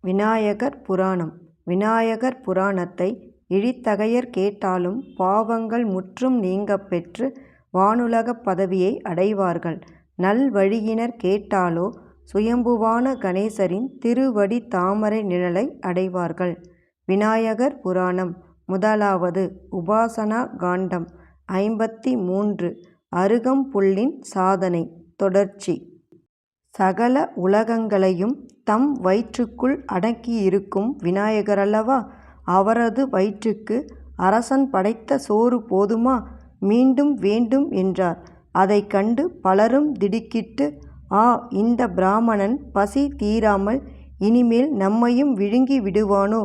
விநாயகர் புராணம் விநாயகர் புராணத்தை இழித்தகையர் கேட்டாலும் பாவங்கள் முற்றும் நீங்கப் பெற்று வானுலகப் பதவியை அடைவார்கள். நல்வழியினர் கேட்டாலோ சுயம்புவான கணேசரின் திருவடி தாமரை நிழலை அடைவார்கள். விநாயகர் புராணம் முதலாவது உபாசனா காண்டம் ஐம்பத்தி மூன்று அருகம்புல்லின் சாதனை தொடர்ச்சி சகல உலகங்களையும் தம் வயிற்றுக்குள் அடக்கியிருக்கும் விநாயகரல்லவா அவரது வயிற்றுக்கு அரசன் படைத்த சோறு போதுமா மீண்டும் வேண்டும் என்றார். அதை கண்டு பலரும் திடுக்கிட்டு ஆ இந்த பிராமணன் பசி தீராமல் இனிமேல் நம்மையும் விழுங்கி விடுவானோ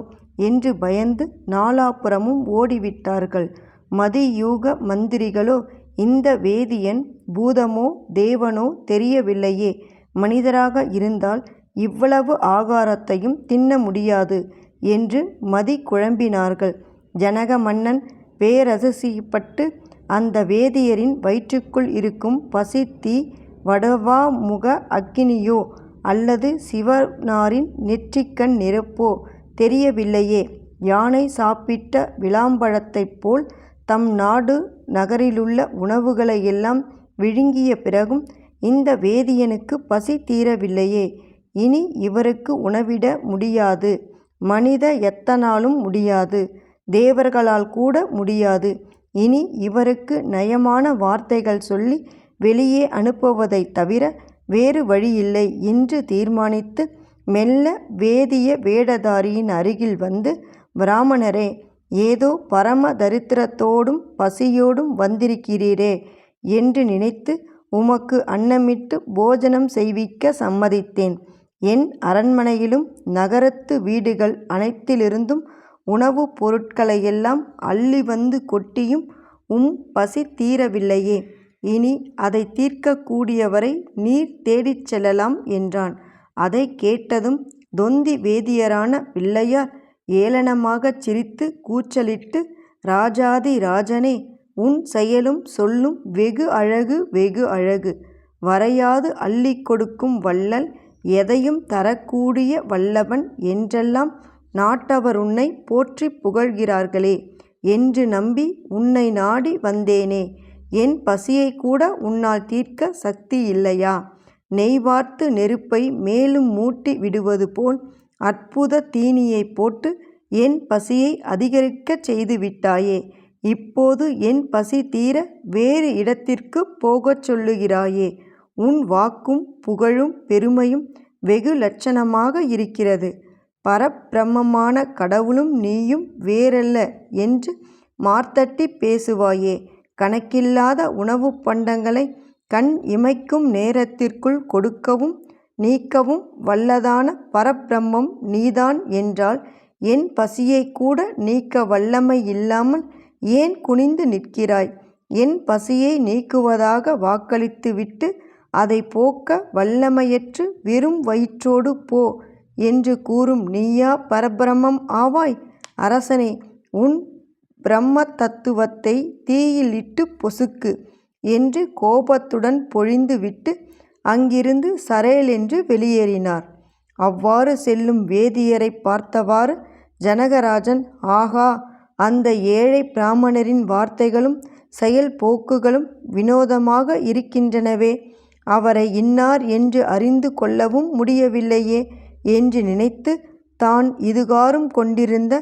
என்று பயந்து நாலாபுறமும் ஓடிவிட்டார்கள். மதியூக மந்திரிகளோ இந்த வேதியன் பூதமோ தேவனோ தெரியவில்லையே மனிதராக இருந்தால் இவ்வளவு ஆகாரத்தையும் தின்ன முடியாது என்று மதி குழம்பினார்கள். ஜனக மன்னன் பேரதிசயப்பட்டு அந்த வேதியரின் வயிற்றுக்குள் இருக்கும் பசி தீ வடவாமுக அக்கினியோ அல்லது சிவனாரின் நெற்றிக்கண் நெருப்போ தெரியவில்லையே யானை சாப்பிட்ட விளாம்பழத்தைப் போல் தம் நாடு நகரிலுள்ள உணவுகளையெல்லாம் விழுங்கிய பிறகும் இந்த வேதியனுக்கு பசி தீரவில்லையே இனி இவருக்கு உணவிட முடியாது. மனித எத்தனாலும் முடியாது தேவர்களால் கூட முடியாது. இனி இவருக்கு நயமான வார்த்தைகள் சொல்லி வெளியே அனுப்புவதைத் தவிர வேறு வழியில்லை என்று தீர்மானித்து மெல்ல வேதிய வேடதாரியின் அருகில் வந்து பிராமணரே ஏதோ பரம தரித்திரத்தோடும் பசியோடும் வந்திருக்கிறீரே என்று நினைத்து உமக்கு அன்னமிட்டு போஜனம் செய்விக்க சம்மதித்தேன். என் அரண்மனையிலும் நகரத்து வீடுகள் அனைத்திலிருந்தும் உணவுப் பொருட்களையெல்லாம் அள்ளி வந்து கொட்டியும் உம் பசி தீரவில்லையே இனி அதை தீர்க்கக்கூடியவரை நீர் தேடிச் செல்லலாம் என்றான். அதை கேட்டதும் தொந்தி வேதியரான பிள்ளையார் ஏளனமாகச் சிரித்து கூச்சலிட்டு ராஜாதி ராஜனே உன் செயலும் சொல்லும் வெகு அழகு வெகு அழகு. வரையாது அள்ளி கொடுக்கும் வள்ளல் எதையும் தரக்கூடிய வல்லவன் என்றெல்லாம் நாட்டவருன்னைப் போற்றிப் புகழ்கிறார்களே. என்று நம்பி உன்னை நாடி வந்தேனே. என் பசியைக்கூட உன்னால் தீர்க்க சக்தி இல்லையா? நெய்வார்த்து நெருப்பை மேலும் மூட்டி விடுவது போல் அற்புத தீனியைப் போட்டு என் பசியை அதிகரிக்கச் செய்துவிட்டாயே இப்போது என் பசி தீர வேறு இடத்திற்கு போகச் சொல்லுகிறாயே உன் வாக்கும் புகழும் பெருமையும் வெகு லட்சணமாக இருக்கிறது. பரப்பிரம்மமான கடவுளும் நீயும் வேறல்ல என்று மார்த்தட்டிப் பேசுவாயே கணக்கில்லாத உணவுப் பண்டங்களை கண் இமைக்கும் நேரத்திற்குள் கொடுக்கவும் நீக்கவும் வல்லதான பரப்பிரம்மம் நீதான் என்றால் என் பசியைக்கூட நீக்க வல்லமை இல்லாமல் ஏன் குனிந்து நிற்கிறாய்? என் பசியை நீக்குவதாக வாக்களித்துவிட்டு அதைப் போக்க வல்லமையற்று வெறும் வயிற்றோடு போ என்று கூறும் நீயா பரபிரமம் ஆவாய்? அரசனே உன் பிரம்மதத்துவத்தைத் தீயில் இட்டுப் பொசுக்கு என்று கோபத்துடன் பொழிந்துவிட்டு அங்கிருந்து சரேல் என்று வெளியேறினார். அவ்வாறு செல்லும் வேதியரைப் பார்த்தவாறு ஜனகராஜன் ஆகா அந்த ஏழை பிராமணரின் வார்த்தைகளும் செயல் போக்குகளும் வினோதமாக இருக்கின்றனவே அவரை இன்னார் என்று அறிந்து கொள்ளவும் முடியவில்லையே என்று நினைத்து தான் இதுகாறும் கொண்டிருந்த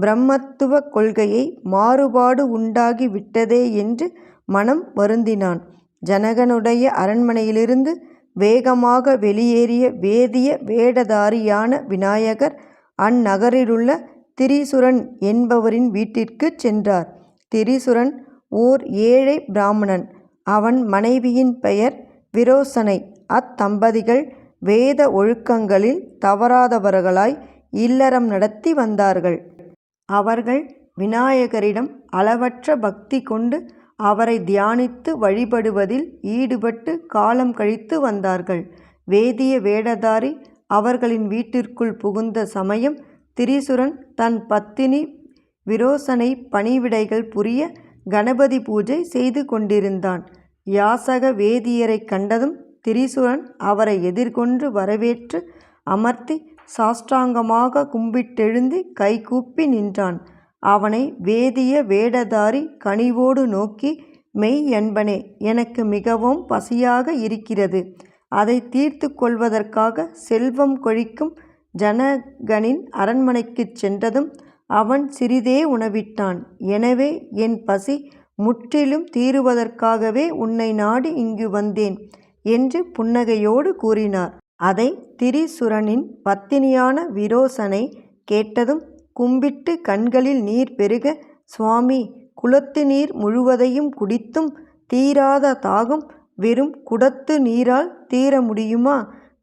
பிரம்மத்துவக் கொள்கையை மாறுபாடு உண்டாகி விட்டதே என்று மனம் வருந்தினான். ஜனகனுடைய அரண்மனையிலிருந்து வேகமாக வெளியேறிய வேதிய வேடதாரியான விநாயகர் அந்நகரிலுள்ள திரிசுரன் என்பவரின் வீட்டிற்குச் சென்றார். திரிசுரன் ஓர் ஏழை பிராமணன். அவன் மனைவியின் பெயர் விரோசனை. அத்தம்பதிகள் வேத ஒழுக்கங்களில் தவறாதவர்களாய் இல்லறம் நடத்தி வந்தார்கள். அவர்கள் விநாயகரிடம் அளவற்ற பக்தி கொண்டு அவரை தியானித்து வழிபடுவதில் ஈடுபட்டு காலம் கழித்து வந்தார்கள். வேதிய வேடதாரி அவர்களின் வீட்டிற்குள் புகுந்த சமயம் திரிசுரன் தன் பத்தினி விரோசனை பணிவிடைகள் புரிய கணபதி பூஜை செய்து கொண்டிருந்தான். யாசக வேதியரைக் கண்டதும் திரிசுரன் அவரை எதிர்கொண்டு வரவேற்று அமர்த்தி சாஷ்டாங்கமாக கும்பிட்டெழுந்து கைகூப்பி நின்றான். அவனை வேதிய வேடதாரி கனிவோடு நோக்கி மெய் என்பனே எனக்கு மிகவும் பசியாக இருக்கிறது. அதை தீர்த்து கொள்வதற்காக செல்வம் கொழிக்கும் ஜனகனின் அரண்மனைக்குச் சென்றதும் அவன் சிறிதே உணவிட்டான். எனவே என் பசி முற்றிலும் தீருவதற்காகவே உன்னை நாடி இங்கு வந்தேன் என்று புன்னகையோடு கூறினார். அதை திரிசுரனின் பத்தினியான விரோசனை கேட்டதும் கும்பிட்டு கண்களில் நீர் பெருக சுவாமி குளத்து நீர் முழுவதையும் குடித்தும் தீராத தாகம் வெறும் குடத்து நீரால் தீர முடியுமா?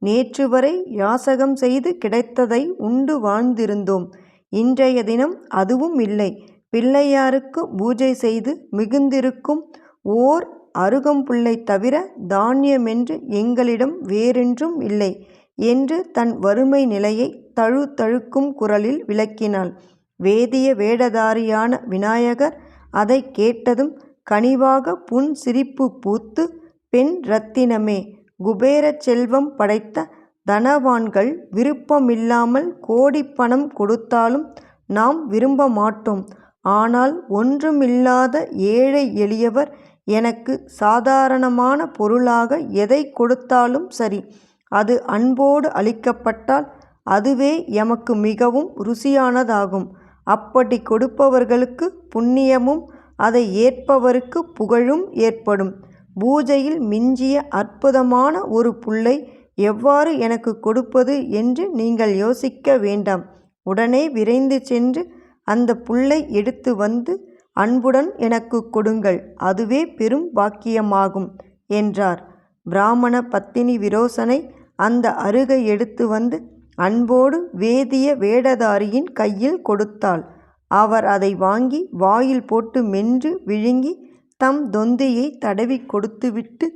நேற்று வரை யாசகம் செய்து கிடைத்ததை உண்டு வாழ்ந்திருந்தோம். இன்றைய தினம் அதுவும் இல்லை. பிள்ளையாருக்கு பூஜை செய்து மிகுந்திருக்கும் ஓர் அருகம்புள்ளை தவிர தானியமென்று எங்களிடம் வேறென்றும் இல்லை என்று தன் வறுமை நிலையை தழு தழுக்கும் குரலில் விளக்கினாள். வேதிய வேடதாரியான விநாயகர் அதைக் கேட்டதும் கனிவாக புன் சிரிப்பு பூத்து பெண் ரத்தினமே குபேரச் செல்வம் படைத்த தனவான்கள் விருப்பமில்லாமல் கோடிப்பணம் கொடுத்தாலும் நாம் விரும்ப மாட்டோம். ஆனால் ஒன்றுமில்லாத ஏழை எளியவர் எனக்கு சாதாரணமான பொருளாக எதை கொடுத்தாலும் சரி அது அன்போடு அளிக்கப்பட்டால் அதுவே எமக்கு மிகவும் ருசியானதாகும். அப்படிக் கொடுப்பவர்களுக்கு புண்ணியமும் அதை ஏற்பவருக்கு புகழும் ஏற்படும். பூஜையில் மிஞ்சிய அற்புதமான ஒரு புல்லை எவ்வாறு எனக்கு கொடுப்பது என்று நீங்கள் யோசிக்க வேண்டாம். உடனே விரைந்து சென்று அந்த புல்லை எடுத்து வந்து அன்புடன் எனக்கு கொடுங்கள். அதுவே பெரும் பாக்கியமாகும் என்றார். பிராமண பத்தினி விரோசனை அந்த அருகை எடுத்து வந்து அன்போடு வேதிய வேடதாரியின் கையில் கொடுத்தாள். அவர் அதை வாங்கி வாயில் போட்டு மென்று விழுங்கி தம் தொந்தியை தடவிக் கொடுத்துவிட்டு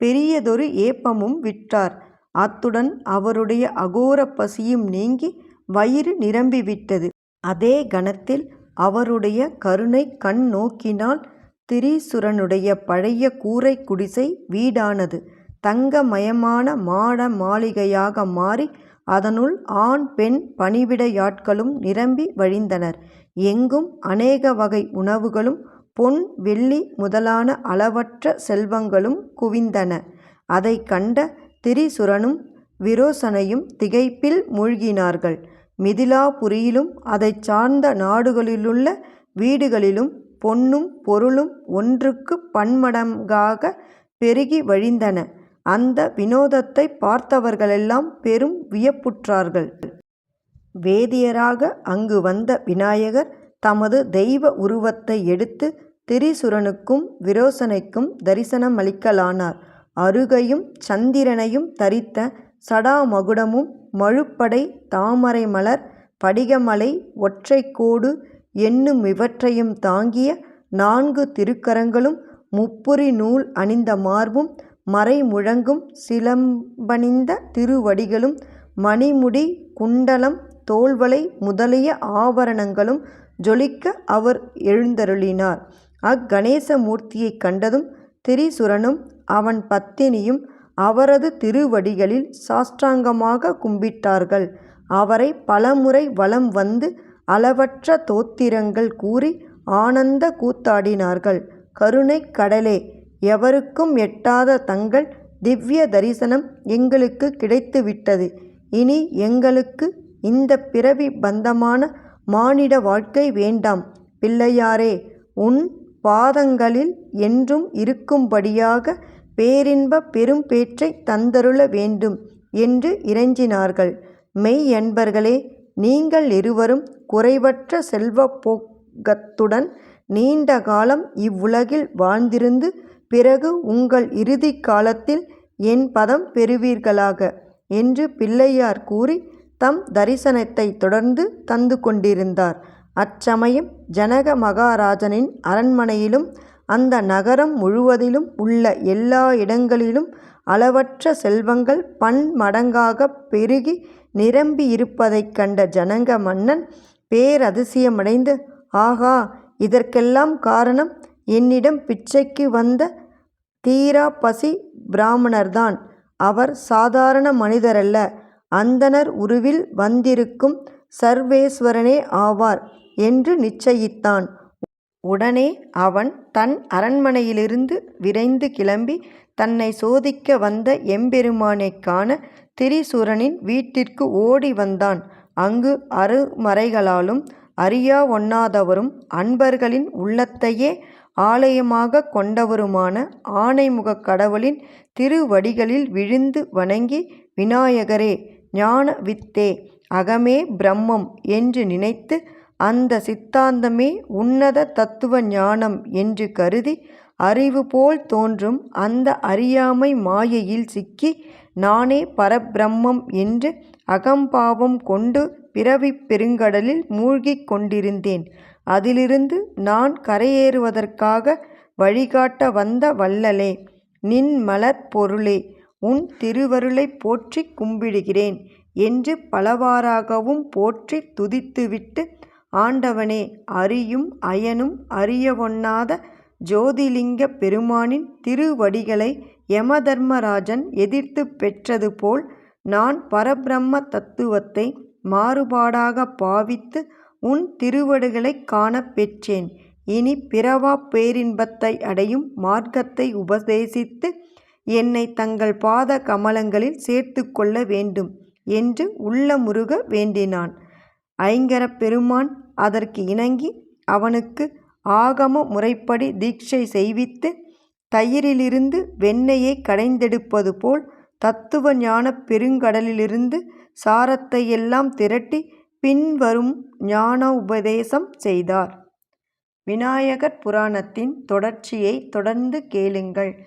பெரியதொரு ஏப்பமும் விற்றார் அத்துடன் அவருடைய அகோர பசியும் நீங்கி வயிறு நிரம்பிவிட்டது. அதே கணத்தில் அவருடைய கருணை கண் நோக்கினால் திரிசுரனுடைய பழைய கூரை குடிசை வீடானது தங்கமயமான மாட மாளிகையாக மாறி அதனுள் ஆண் பெண் பணிவிடையாட்களும் நிரம்பி வழிந்தனர். எங்கும் அநேக வகை உணவுகளும் பொன் வெள்ளி முதலான அளவற்ற செல்வங்களும் குவிந்தன. அதைக் கண்ட திரிசுரனும் விரோசனையும் திகைப்பில் மூழ்கினார்கள். மிதிலாபுரியிலும் அதைச் சார்ந்த நாடுகளிலுள்ள வீடுகளிலும் பொன்னும் பொருளும் ஒன்றுக்குப் பன்மடங்காக பெருகி வழிந்தன. அந்த வினோதத்தைப் பார்த்தவர்களெல்லாம் பெரும் வியப்புற்றார்கள். வேதியராக அங்கு வந்த விநாயகர் தமது தெய்வ உருவத்தை எடுத்து திரிசுரனுக்கும் விரோசனைக்கும் தரிசனமளிக்கலானார். அருகையும் சந்திரனையும் தரித்த சடாமகுடமும் மழுப்படை தாமரை மலர் படிகமலை ஒற்றைக்கோடு என்னும் இவற்றையும் தாங்கிய நான்கு திருக்கரங்களும் முப்புரி நூல் அணிந்த மார்பும் மறைமுழங்கும் சிலம்பணிந்த திருவடிகளும் மணிமுடி குண்டலம் தோல்வலை முதலிய ஆபரணங்களும் ஜொலிக்க அவர் எழுந்தருளினார். அக்கணேச மூர்த்தியைக் கண்டதும் திரிசுரனும் அவன் பத்தினியும் அவரது திருவடிகளில் சாஷ்டாங்கமாக கும்பிட்டார்கள். அவரை பலமுறை வலம் வந்து அளவற்ற தோத்திரங்கள் கூறி ஆனந்த கூத்தாடினார்கள். கருணை கடலே எவருக்கும் எட்டாத தங்கள் திவ்ய தரிசனம் எங்களுக்கு கிடைத்துவிட்டது. இனி எங்களுக்கு இந்த பிறவி பந்தமான மானிட வாழ்க்கை வேண்டாம். பிள்ளையாரே உன் பாதங்களில் என்றும் இருக்கும்படியாக பேரின்ப பெரும் பேற்றை தந்தருள வேண்டும் என்று இறைஞ்சினார்கள். மெய் என்பர்களே நீங்கள் இருவரும் குறைவற்ற செல்வப்போக்கத்துடன் நீண்ட காலம் இவ்வுலகில் வாழ்ந்திருந்து பிறகு உங்கள் இறுதிக் காலத்தில் என் பதம் பெறுவீர்களாக என்று பிள்ளையார் கூறி தம் தரிசனத்தை தொடர்ந்து தந்து கொண்டிருந்தார். அச்சமயம் ஜனக மகாராஜனின் அரண்மனையிலும் அந்த நகரம் முழுவதிலும் உள்ள எல்லா இடங்களிலும் அளவற்ற செல்வங்கள் பன்மடங்காக பெருகி நிரம்பியிருப்பதைக் கண்ட ஜனங்க மன்னன் பேரதிசயமடைந்து ஆகா இதற்கெல்லாம் காரணம் என்னிடம் பிச்சைக்கு வந்த தீரா பசி பிராமணர்தான். அவர் சாதாரண மனிதரல்ல. அந்தணர் உருவில் வந்திருக்கும் சர்வேஸ்வரனே ஆவார் என்று நிச்சயித்தான். உடனே அவன் தன் அரண்மனையிலிருந்து விரைந்து கிளம்பி தன்னை சோதிக்க வந்த எம்பெருமானைக் காண திரிசூரனின் வீட்டிற்கு ஓடி வந்தான். அங்கு அருமறைகளாலும் அறியா ஒண்ணாதவரும் அன்பர்களின் உள்ளத்தையே ஆலயமாகக் கொண்டவருமான ஆனைமுகக் கடவுளின் திருவடிகளில் விழுந்து வணங்கி விநாயகரே ஞான வித்தே அகமே பிரம்மம் என்று நினைத்து அந்த சித்தாந்தமே உன்னத தத்துவ ஞானம் என்று கருதி அறிவு போல் தோன்றும் அந்த அறியாமை மாயையில் சிக்கி நானே பரப்பிரம்மம் என்று அகம்பாவம் கொண்டு பிறவிப் பெருங்கடலில் மூழ்கிக் கொண்டிருந்தேன். அதிலிருந்து நான் கரையேறுவதற்காக வழிகாட்ட வந்த வள்ளலே. நின் மலர் பொருளே. உன் திருவருளைப் போற்றிக் கும்பிடுகிறேன் என்று பலவாறாகவும் போற்றி துதித்துவிட்டு ஆண்டவனே அறியும் அயனும் அறியவொண்ணாத ஜோதிலிங்க பெருமானின் திருவடிகளை யமதர்மராஜன் எதிர்த்துப் பெற்றது போல் நான் பரபிரம்ம தத்துவத்தை மாறுபாடாகப் பாவித்து உன் திருவடுகளை காணப் பெற்றேன். இனி பிறவா பேரின்பத்தை அடையும் மார்க்கத்தை உபதேசித்து என்னை தங்கள் பாத கமலங்களில் சேர்த்து கொள்ள வேண்டும் என்று உள்ள முருக வேண்டினான். ஐங்கரப் பெருமான் அதற்கு இணங்கி அவனுக்கு ஆகம முறைப்படி தீட்சை செய்வித்து தயிரிலிருந்து வெண்ணெயைக் கடைந்தெடுப்பது போல் தத்துவ ஞானப் பெருங்கடலிலிருந்து சாரத்தையெல்லாம் திரட்டி பின்வரும் ஞானோபதேசம் செய்தார். விநாயகர் புராணத்தின் தொடர்ச்சியைத் தொடர்ந்து கேளுங்கள்.